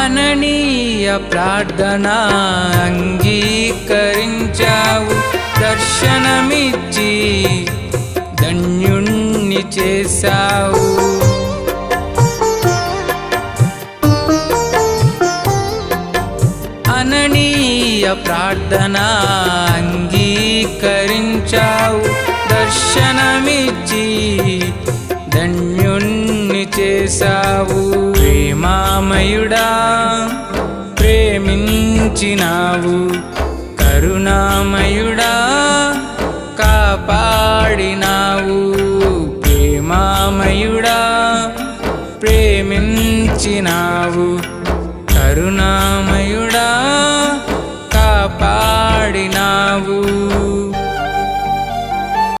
మాననీయ ప్రార్థన అంగీకరించావు దర్శనమిచ్చి ధన్యుణ్ణి చేశావు. అననీయ ప్రార్థన అంగీకరించావు దర్శనమిచ్చి ధన్యుణ్ణి చేశావు. ప్రేమామయుడా ప్రేమించినావు కరుణామయుడా కాపాడినావు. ప్రేమామయుడా ప్రేమించినావు. కరుణామయుడా కాపాడినావు.